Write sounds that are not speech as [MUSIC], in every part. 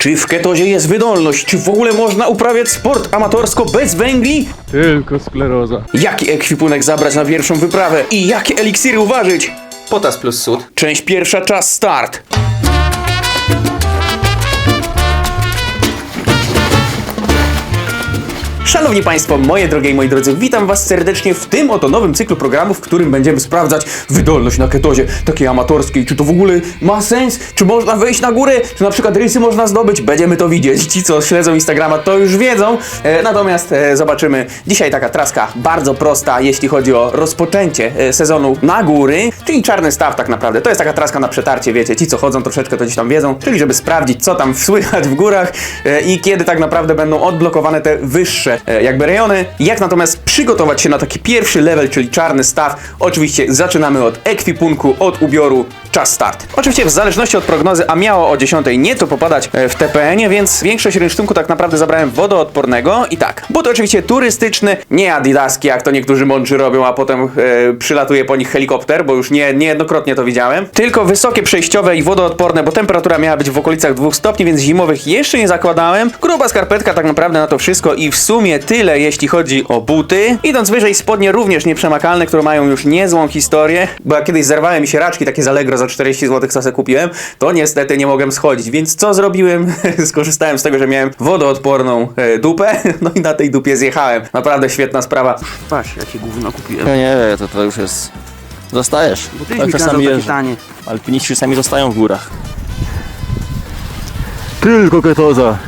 Czy w ketozie jest wydolność? Czy w ogóle można uprawiać sport amatorsko bez węgli? Tylko skleroza. Jaki ekwipunek zabrać na pierwszą wyprawę? I jakie eliksiry uważać? Potas plus sód. Część pierwsza, czas start. Szanowni Państwo, moje drogie i moi drodzy, witam Was serdecznie w tym oto nowym cyklu programów, w którym będziemy sprawdzać wydolność na ketozie, takiej amatorskiej. Czy to w ogóle ma sens? Czy można wejść na górę? Czy na przykład rysy można zdobyć? Będziemy to widzieć. Ci, co śledzą Instagrama, to już wiedzą. E, natomiast e, zobaczymy dzisiaj taka traska bardzo prosta, jeśli chodzi o rozpoczęcie e, sezonu na góry, czyli czarny staw tak naprawdę. To jest taka traska na przetarcie, wiecie, ci, co chodzą troszeczkę, to gdzieś tam wiedzą, czyli żeby sprawdzić, co tam [LAUGHS] słychać w górach e, i kiedy tak naprawdę będą odblokowane te wyższe jakby rejony. Jak natomiast przygotować się na taki pierwszy level, czyli czarny staw. Oczywiście zaczynamy od ekwipunku, od ubioru, czas start. Oczywiście w zależności od prognozy, a miało o 10 nie to popadać e, w TPN-ie, więc większość rynsztunku tak naprawdę zabrałem wodoodpornego i tak. But oczywiście turystyczny, nie adidaski, jak to niektórzy mądrzy robią, a potem e, przylatuje po nich helikopter, bo już nie, niejednokrotnie to widziałem. Tylko wysokie przejściowe i wodoodporne, bo temperatura miała być w okolicach 2 stopni, więc zimowych jeszcze nie zakładałem. Gruba skarpetka tak naprawdę na to wszystko i w sumie tyle, jeśli chodzi o buty. Idąc wyżej, spodnie również nieprzemakalne, które mają już niezłą historię, bo jak kiedyś zerwałem mi się raczki takie z Allegro za 40 zł, co se kupiłem, to niestety nie mogłem schodzić, więc co zrobiłem? [LAUGHS] Skorzystałem z tego, że miałem wodoodporną e, dupę, [LAUGHS] no i na tej dupie zjechałem. Naprawdę świetna sprawa. Patrz, jakie gówno kupiłem. No nie, to, to już jest... Zostajesz. Bo ty Tak mi czasami tanie. Alpiniści czasami zostają w górach. Tylko ketoza.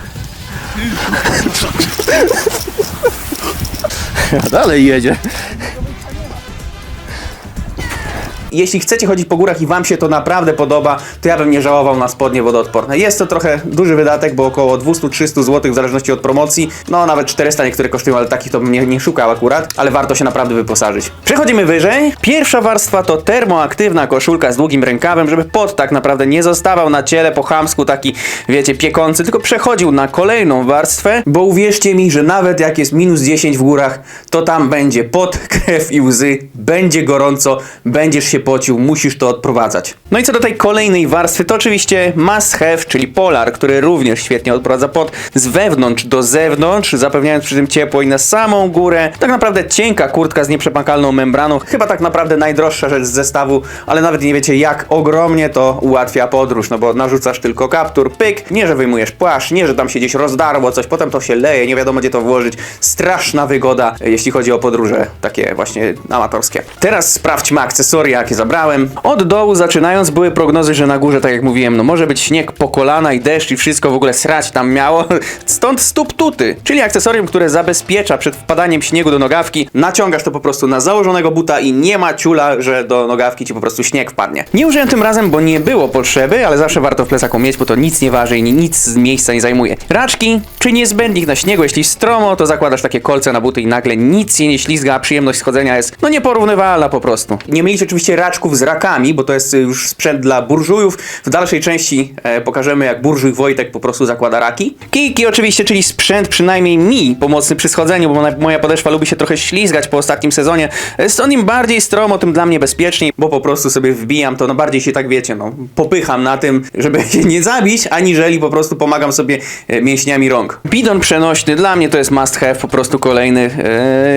[LAUGHS] A dalej jedzie. Jeśli chcecie chodzić po górach i wam się to naprawdę podoba, to ja bym nie żałował na spodnie wodoodporne. Jest to trochę duży wydatek, bo około 200-300 zł w zależności od promocji. No nawet 400 niektóre kosztują, ale takich to bym nie, nie szukał akurat, ale warto się naprawdę wyposażyć. Przechodzimy wyżej. Pierwsza warstwa to termoaktywna koszulka z długim rękawem, żeby pot tak naprawdę nie zostawał na ciele po chamsku taki, wiecie, piekący, tylko przechodził na kolejną warstwę, bo uwierzcie mi, że nawet jak jest minus 10 w górach, to tam będzie pot, [LAUGHS] krew i łzy, będzie gorąco, będziesz się pocił, musisz to odprowadzać. No i co do tej kolejnej warstwy, to oczywiście must have, czyli polar, który również świetnie odprowadza pot z wewnątrz do zewnątrz, zapewniając przy tym ciepło i na samą górę. Tak naprawdę cienka kurtka z nieprzemakalną membraną, chyba tak naprawdę najdroższa rzecz z zestawu, ale nawet nie wiecie jak ogromnie to ułatwia podróż, no bo narzucasz tylko kaptur, pyk, nie że wyjmujesz płaszcz, nie że tam się gdzieś rozdarło coś, potem to się leje, nie wiadomo gdzie to włożyć. Straszna wygoda, jeśli chodzi o podróże takie właśnie amatorskie. Teraz sprawdźmy akcesoria, zabrałem. Od dołu zaczynając były prognozy, że na górze, tak jak mówiłem, no może być śnieg po kolana i deszcz i wszystko w ogóle srać tam miało. [LAUGHS] Stąd stóp tuty, czyli akcesorium, które zabezpiecza przed wpadaniem śniegu do nogawki. Naciągasz to po prostu na założonego buta i nie ma ciula, że do nogawki ci po prostu śnieg wpadnie. Nie użyłem tym razem, bo nie było potrzeby, ale zawsze warto w plecaku mieć, bo to nic nie waży i nic z miejsca nie zajmuje. Raczki, czy niezbędnik na śniegu, jeśli stromo, to zakładasz takie kolce na buty i nagle nic się nie ślizga, a przyjemność schodzenia jest no nieporównywalna po prostu. Nie mylić oczywiście raczków z rakami, bo to jest y, już sprzęt dla burżujów. W dalszej części e, pokażemy jak burżuj Wojtek po prostu zakłada raki. Kijki oczywiście, czyli sprzęt przynajmniej mi pomocny przy schodzeniu, bo moja- podeszwa lubi się trochę ślizgać po ostatnim sezonie. Jest on im bardziej stromo, tym dla mnie bezpieczniej, bo po prostu sobie wbijam to, no bardziej się tak wiecie, no popycham na tym, żeby [LAUGHS] się nie zabić, aniżeli po prostu pomagam sobie e, mięśniami rąk. Bidon przenośny dla mnie to jest must have, po prostu kolejny,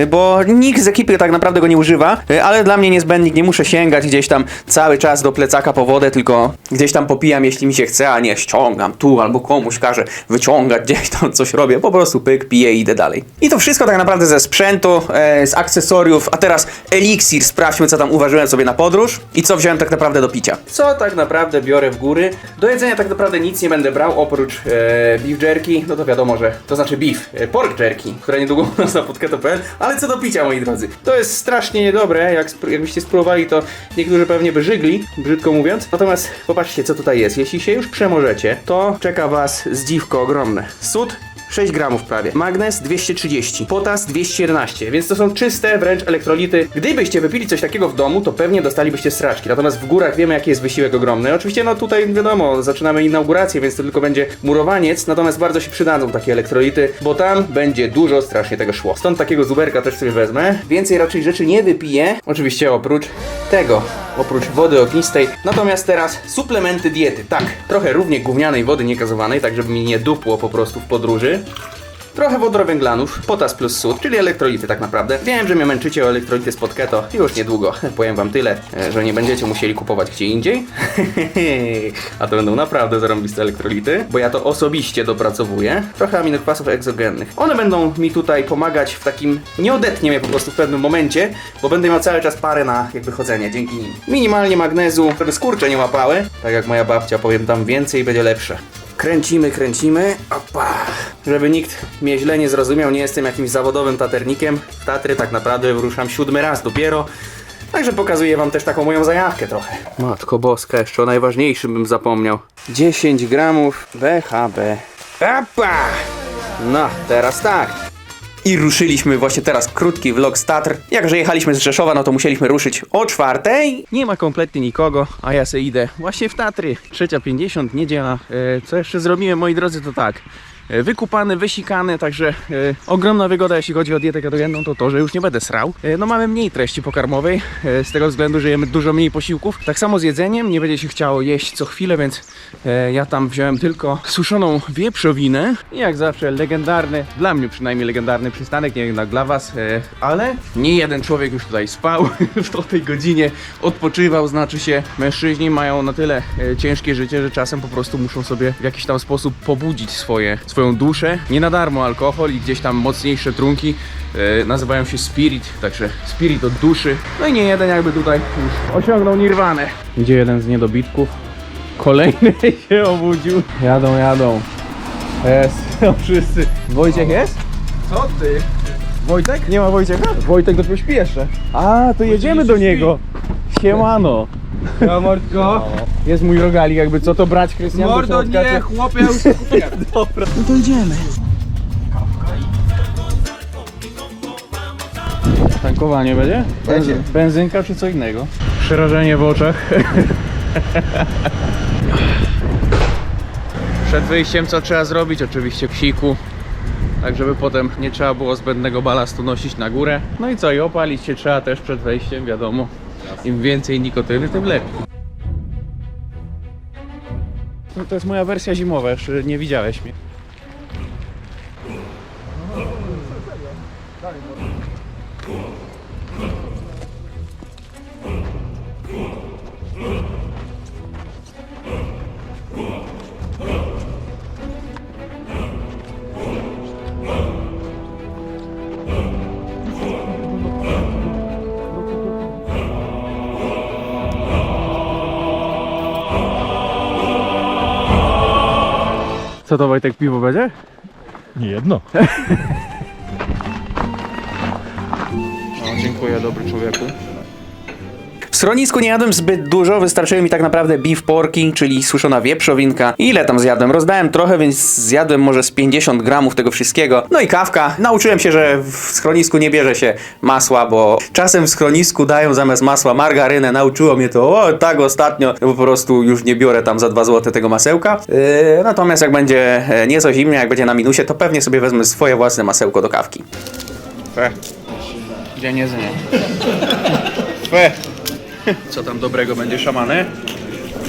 e, bo nikt z ekipy tak naprawdę go nie używa, e, ale dla mnie niezbędnik, nie muszę sięgać gdzieś tam cały czas do plecaka po wodę, tylko gdzieś tam popijam, jeśli mi się chce, a nie ściągam tu albo komuś każę wyciągać, gdzieś tam coś robię, po prostu pyk, piję i idę dalej. I to wszystko tak naprawdę ze sprzętu, e, z akcesoriów, a teraz eliksir, sprawdźmy co tam uważyłem sobie na podróż i co wziąłem tak naprawdę do picia. Co tak naprawdę biorę w góry? Do jedzenia tak naprawdę nic nie będę brał, oprócz e, beef jerky, no to wiadomo, że to znaczy beef, e, pork jerky, które niedługo u nas na podketo.pl, ale co do picia, moi drodzy, to jest strasznie niedobre, jak jakbyście spróbowali, to niektórzy pewnie by żygli, brzydko mówiąc, natomiast popatrzcie, co tutaj jest. Jeśli się już przemożecie, to czeka was zdziwko ogromne. Sód 6 gramów prawie. Magnez 230. Potas 211. Więc to są czyste wręcz elektrolity. Gdybyście wypili coś takiego w domu, to pewnie dostalibyście sraczki. Natomiast w górach wiemy, jaki jest wysiłek ogromny. Oczywiście, no tutaj wiadomo, zaczynamy inaugurację, więc to tylko będzie murowaniec. Natomiast bardzo się przydadzą takie elektrolity, bo tam będzie dużo strasznie tego szło. Stąd takiego zuberka też sobie wezmę. Więcej raczej rzeczy nie wypiję. Oczywiście oprócz tego. Oprócz wody ognistej. Natomiast teraz suplementy diety. Tak, trochę równie gównianej wody niegazowanej, tak żeby mi nie dupło po prostu w podróży. Trochę wodorowęglanów, potas plus sód, czyli elektrolity tak naprawdę. Wiem, że mnie męczycie o elektrolity spod keto. Już niedługo [LAUGHS] powiem wam tyle, e, że nie będziecie musieli kupować gdzie indziej. [LAUGHS] A to będą naprawdę zarąbiste elektrolity, bo ja to osobiście dopracowuję. Trochę aminokwasów egzogennych. One będą mi tutaj pomagać w takim... Nie odetnie mnie po prostu w pewnym momencie, bo będę miał cały czas parę na jakby chodzenie dzięki nim. Minimalnie magnezu, żeby skurcze nie łapały. Tak jak moja babcia, powiem tam więcej będzie lepsze. Kręcimy, kręcimy. Opa. Żeby nikt mnie źle nie zrozumiał, nie jestem jakimś zawodowym taternikiem. W Tatry tak naprawdę wyruszam siódmy raz dopiero. Także pokazuję wam też taką moją zajawkę trochę. Matko boska, jeszcze o najważniejszym bym zapomniał. 10 gramów BHB. Opa! No, teraz tak. I ruszyliśmy właśnie teraz krótki vlog z Tatr. Jakże jechaliśmy z Rzeszowa, no to musieliśmy ruszyć o czwartej. Nie ma kompletnie nikogo, a ja se idę właśnie w Tatry. Trzecia 50, niedziela. E, co jeszcze zrobiłem, moi drodzy, to tak. E, Wykupany, wysikany, także e, ogromna wygoda, jeśli chodzi o dietę ketogenną, to to, że już nie będę srał. E, no mamy mniej treści pokarmowej, z tego względu, że jemy dużo mniej posiłków. Tak samo z jedzeniem, nie będzie się chciało jeść co chwilę, więc ja tam wziąłem tylko suszoną wieprzowinę. I jak zawsze legendarny, dla mnie przynajmniej legendarny przystanek, nie wiem dla was, ale nie jeden człowiek już tutaj spał [LAUGHS] w tej godzinie, odpoczywał, znaczy się mężczyźni mają na tyle ciężkie życie, że czasem po prostu muszą sobie w jakiś tam sposób pobudzić swoje, swoją duszę. Nie na darmo alkohol i gdzieś tam mocniejsze trunki e, nazywają się spirit, także spirit od duszy. No i nie jeden jakby tutaj już osiągnął nirwanę. Gdzie jeden z niedobitków? Kolejny [LAUGHS] się obudził. Jadą, jadą. Jest, no [LAUGHS] wszyscy. Wojciech jest? Co ty? Wojtek? Nie ma Wojciecha? Wojtek dopiero śpi jeszcze. A, to jedziemy do niego. Siemano. Ja Mordko. Jest mój rogalik, jakby co to brać, Krystian? Mordo, nie, chłopie, ja już [LAUGHS] Dobra. No to idziemy. Tankowanie będzie? Będzie. Benzynka czy co innego? Przerażenie w oczach. [LAUGHS] Przed wyjściem co trzeba zrobić? Oczywiście psiku. Tak, żeby potem nie trzeba było zbędnego balastu nosić na górę. No i co, i opalić się trzeba też przed wejściem, wiadomo. Im więcej nikotyny, tym lepiej. No to jest moja wersja zimowa, jeszcze nie widziałeś mnie. Co to Wojtek piwo będzie? Nie jedno. [LAUGHS] O, dziękuję, dobry człowieku. W schronisku nie jadłem zbyt dużo, wystarczyły mi tak naprawdę beef porking, czyli suszona wieprzowinka. Ile tam zjadłem? Rozdałem trochę, więc zjadłem może z 50 gramów tego wszystkiego. No i kawka. Nauczyłem się, że w schronisku nie bierze się masła, bo czasem w schronisku dają zamiast masła margarynę. Nauczyło mnie to, o tak ostatnio, po prostu już nie biorę tam za 2 zł tego masełka. Yy, natomiast jak będzie e, nieco zimnie, jak będzie na minusie, to pewnie sobie wezmę swoje własne masełko do kawki. Fe. Dzień jedzenia. Fe. Co tam dobrego będzie szamany?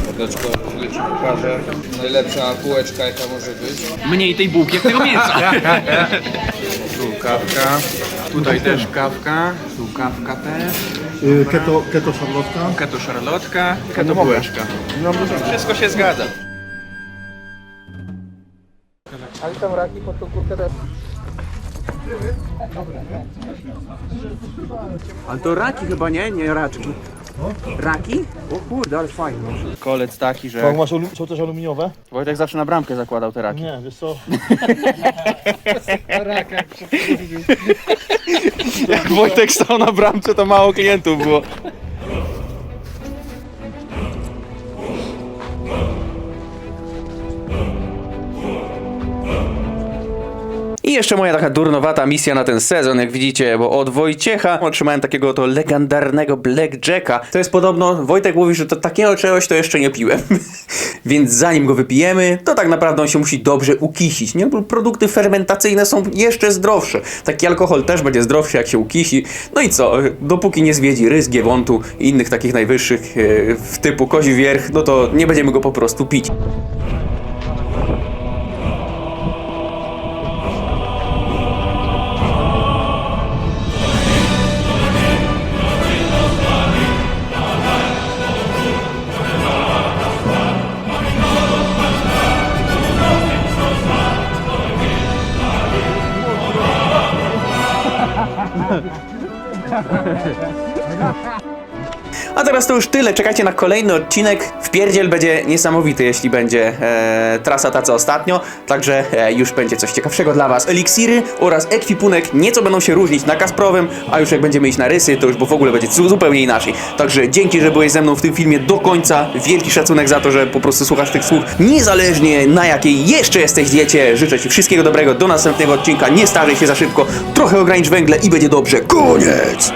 Mordeczko, chwilę ci pokażę. Najlepsza bułeczka jaka może być. Mniej tej bułki jak tego mięsa. tu kawka, tutaj też kawka, tu kawka też, Keto, keto szarlotka. keto szarlotka, keto bułeczka. Wszystko się zgadza. Ale tam raki pod tą kurkę też. Ale to raki chyba nie, nie raczki. Raki? O kurde, ale fajnie. Kolec taki, że masz, są też aluminiowe? Wojtek zawsze na bramkę zakładał te raki. Nie, wiesz co? [LAUGHS] Jak [LAUGHS] Wojtek stał na bramce, to mało klientów było. I jeszcze moja taka durnowata misja na ten sezon, jak widzicie, bo od Wojciecha otrzymałem takiego to legendarnego Blackjacka. To jest podobno, Wojtek mówi, że to takiego czegoś to jeszcze nie piłem. [LAUGHS] Więc zanim go wypijemy, to tak naprawdę on się musi dobrze ukisić, nie? Bo produkty fermentacyjne są jeszcze zdrowsze. Taki alkohol też będzie zdrowszy, jak się ukisi. No i co, dopóki nie zwiedzi rys, giewontu i innych takich najwyższych e, w typu kozi wierch, no to nie będziemy go po prostu pić. 哈哈哈哈哈！A teraz to już tyle. Czekajcie na kolejny odcinek. Wpierdziel będzie niesamowity, jeśli będzie e, trasa ta co ostatnio. Także e, już będzie coś ciekawszego dla Was. Eliksiry oraz ekwipunek nieco będą się różnić na Kasprowym, a już jak będziemy iść na rysy, to już bo w ogóle będzie zu- zupełnie inaczej. Także dzięki, że byłeś ze mną w tym filmie do końca. Wielki szacunek za to, że po prostu słuchasz tych słów. Niezależnie na jakiej jeszcze jesteś diecie. Życzę Ci wszystkiego dobrego. Do następnego odcinka. Nie starzej się za szybko. Trochę ogranicz węgle i będzie dobrze. Koniec!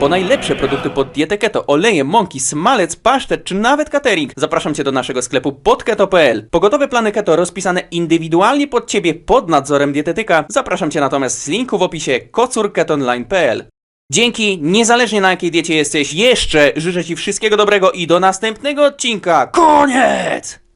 Po najlepsze produkty pod dietę keto, oleje, mąki, smalec, pasztet czy nawet catering zapraszam Cię do naszego sklepu podketo.pl. Pogotowe plany keto rozpisane indywidualnie pod Ciebie pod nadzorem dietetyka. Zapraszam Cię natomiast z linku w opisie kocurketonline.pl. Dzięki, niezależnie na jakiej diecie jesteś, jeszcze życzę Ci wszystkiego dobrego i do następnego odcinka. Koniec!